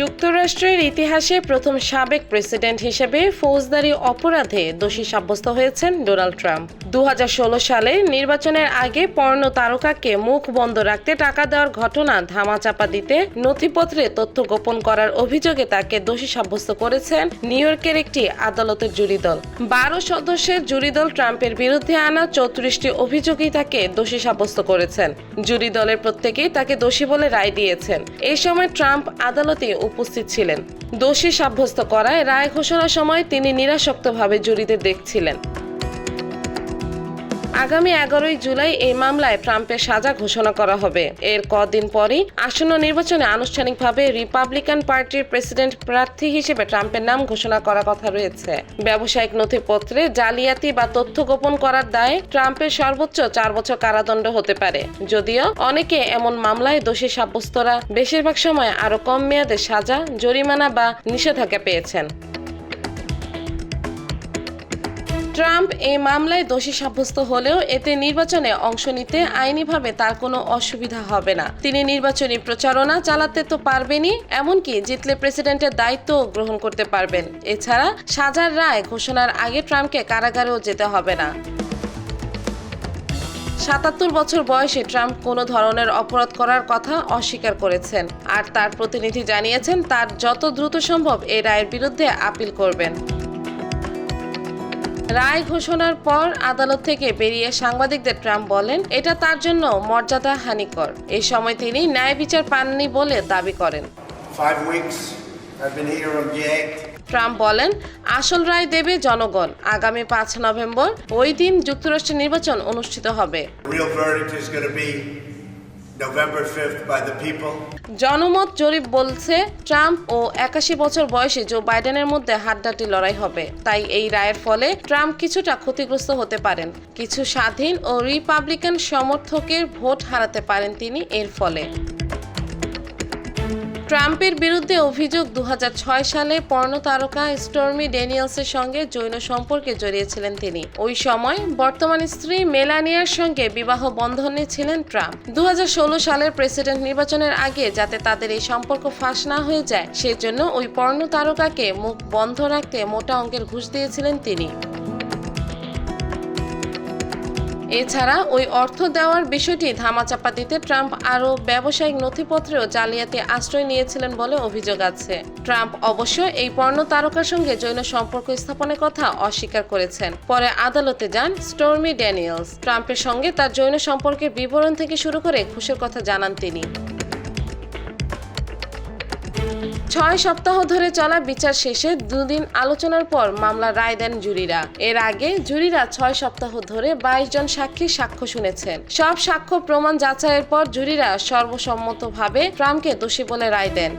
যুক্তরাষ্ট্রের ইতিহাসে প্রথম সাবেক প্রেসিডেন্ট হিসেবে ফৌজদারি অপরাধে দোষী সাব্যস্ত হয়েছেন ডোনাল্ড ট্রাম্প। দু হাজার ষোলো সালে নির্বাচনের আগে পর্ণ তারকাকে মুখ বন্ধ রাখতে টাকা দেওয়ার ঘটনা ধামাচাপা দিতে নথিপত্রে তথ্য গোপন করার অভিযোগে তাকে দোষী সাব্যস্ত করেছেন নিউ ইয়র্কের একটি আদালতের জুরি দল। বারো সদস্যের জুরি দল ট্রাম্পের বিরুদ্ধে আনা চৌত্রিশটি অভিযোগই তাকে দোষী সাব্যস্ত করেছেন। জুরি দলের প্রত্যেকেই তাকে দোষী বলে রায় দিয়েছেন। এই সময় ট্রাম্প আদালতে উপস্থিত ছিলেন। দোষী সাব্যস্ত করায় রায় ঘোষণার সময় তিনি নিরাসক্তভাবে জুরিদের দেখছিলেন। আগামী এগারোই জুলাই এই মামলায় ট্রাম্পের সাজা ঘোষণা করা হবে। এর কদিন পরই আসন্ন নির্বাচনে আনুষ্ঠানিকভাবে রিপাবলিকান পার্টির প্রেসিডেন্ট প্রার্থী হিসেবে ট্রাম্পের নাম ঘোষণা করার কথা রয়েছে। ব্যবসায়িক নথিপত্রে জালিয়াতি বা তথ্য গোপন করার দায়ে ট্রাম্পের সর্বোচ্চ চার বছর কারাদণ্ড হতে পারে। যদিও অনেকে এমন মামলায় দোষী সাব্যস্তরা বেশিরভাগ সময় আরও কম মেয়াদে সাজা, জরিমানা বা নিষেধাজ্ঞা পেয়েছেন। ট্রাম্প এই মামলায় দোষী সাব্যস্ত হলেও এতে নির্বাচনে অংশ নিতে আইনিভাবে তার কোনো অসুবিধা হবে না। তিনি নির্বাচনী প্রচারণা চালাতে তো পারবেনই, এমনকি জিতলে প্রেসিডেন্টের দায়িত্ব গ্রহণ করতে পারবেন। এছাড়া সাজার রায় ঘোষণার আগে ট্রাম্পকে কারাগারেও যেতে হবে না। সাতাত্তর বছর বয়সে ট্রাম্প কোনো ধরনের অপরাধ করার কথা অস্বীকার করেছেন, আর তার প্রতিনিধি জানিয়েছেন, তার যত দ্রুত সম্ভব এই রায়ের বিরুদ্ধে আপিল করবেন। রায় ঘোষণার পর আদালত থেকে বেরিয়ে সাংবাদিকদের ট্রাম্প বলেন এটা তার জন্য মর্যাদা হানিকর। এই সময় তিনি ন্যায় বিচার পাননি বলে দাবি করেন. ট্রাম্প বলেন আসল রায় দেবে জনগণ। আগামী পাঁচ নভেম্বর ওই দিন যুক্তরাষ্ট্রের নির্বাচন অনুষ্ঠিত হবে। November 5th by the people. জনমত জরিপ বলছে, ট্রাম্প ও একাশি বছর বয়সে জো বাইডেনের মধ্যে হাড্ডাটি লড়াই হবে। তাই এই রায়ের ফলে ট্রাম্প কিছুটা ক্ষতিগ্রস্ত হতে পারেন। কিছু স্বাধীন ও রিপাবলিকান সমর্থকের ভোট হারাতে পারেন তিনি এর ফলে। ট্রাম্পের বিরুদ্ধে অভিযোগ দু হাজার ছয় সালে পর্ণ তারকা স্টর্মি ড্যানিয়েলসের সঙ্গে যৌন সম্পর্কে জড়িয়েছিলেন তিনি। ওই সময় বর্তমান স্ত্রী মেলানিয়ার সঙ্গে বিবাহ বন্ধনে ছিলেন ট্রাম্প। দু হাজার ষোলো সালের প্রেসিডেন্ট নির্বাচনের আগে যাতে তাদের এই সম্পর্ক ফাঁস না হয়ে যায়, সেজন্য ওই পর্ণ তারকাকে মুখ বন্ধ রাখতে মোটা অঙ্কের ঘুষ দিয়েছিলেন তিনি। এছাড়া ওই অর্থ দেওয়ার বিষয়টি ধামাচাপা দিতে ট্রাম্প আরও ব্যবসায়িক নথিপত্রেও জালিয়াতি আশ্রয় নিয়েছিলেন বলে অভিযোগ আছে। ট্রাম্প অবশ্য এই পর্ণ তারকার সঙ্গে যৌন সম্পর্ক স্থাপনের কথা অস্বীকার করেছেন। পরে আদালতে যান স্টর্মি ড্যানিয়েলস। ট্রাম্পের সঙ্গে তার যৌন সম্পর্কের বিবরণ থেকে শুরু করে খুশের কথা জানান তিনি। ছয় সপ্তাহ ধরে চলা বিচার শেষে দুদিন আলোচনার পর মামলা রায় দেন জুরিরা। এর আগে জুরিরা ছয় সপ্তাহ ধরে বাইশ জন সাক্ষীর সাক্ষ্য শুনেছেন। সব সাক্ষ্য প্রমাণ যাচাইয়ের পর জুরিরা সর্বসম্মতভাবে ট্রাম্পকে দোষী বলে রায় দেন।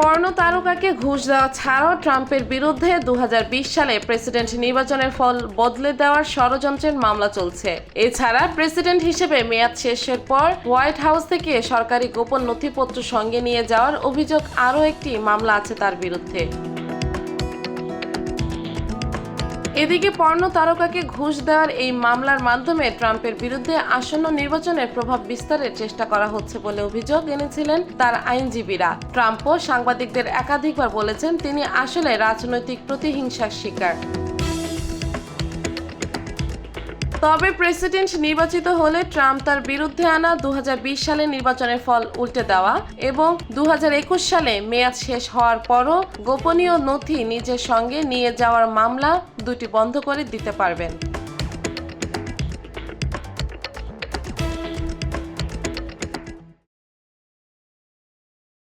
পর্ণ তারকাকে ঘুষ দেওয়া ছাড়াও ট্রাম্পের বিরুদ্ধে দু হাজার বিশ সালে প্রেসিডেন্ট নির্বাচনের ফল বদলে দেওয়ার ষড়যন্ত্রের মামলা চলছে। এছাড়া প্রেসিডেন্ট হিসেবে মেয়াদ শেষের পর হোয়াইট হাউস থেকে সরকারি গোপন নথিপত্র সঙ্গে নিয়ে যাওয়ার অভিযোগ আরও একটি মামলা আছে তার বিরুদ্ধে। এদিকে পর্ণ তারকাকে ঘুষ দেওয়ার এই মামলার মাধ্যমে ট্রাম্পের বিরুদ্ধে আসন্ন নির্বাচনের প্রভাব বিস্তারের চেষ্টা করা হচ্ছে বলে অভিযোগ এনেছিলেন তার আইনজীবীরা। ট্রাম্পও সাংবাদিকদের একাধিকবার বলেছেন তিনি আসলে রাজনৈতিক প্রতিহিংসার শিকার। তবে প্রেসিডেন্ট নির্বাচিত হলে ট্রাম্প তার বিরুদ্ধে আনা দু হাজার বিশ সালে নির্বাচনের ফল উল্টে দেওয়া এবং দু হাজার একুশ সালে মেয়াদ শেষ হওয়ার পরও গোপনীয় নথি নিজের সঙ্গে নিয়ে যাওয়ার মামলা দুটি বন্ধ করে দিতে পারবেন।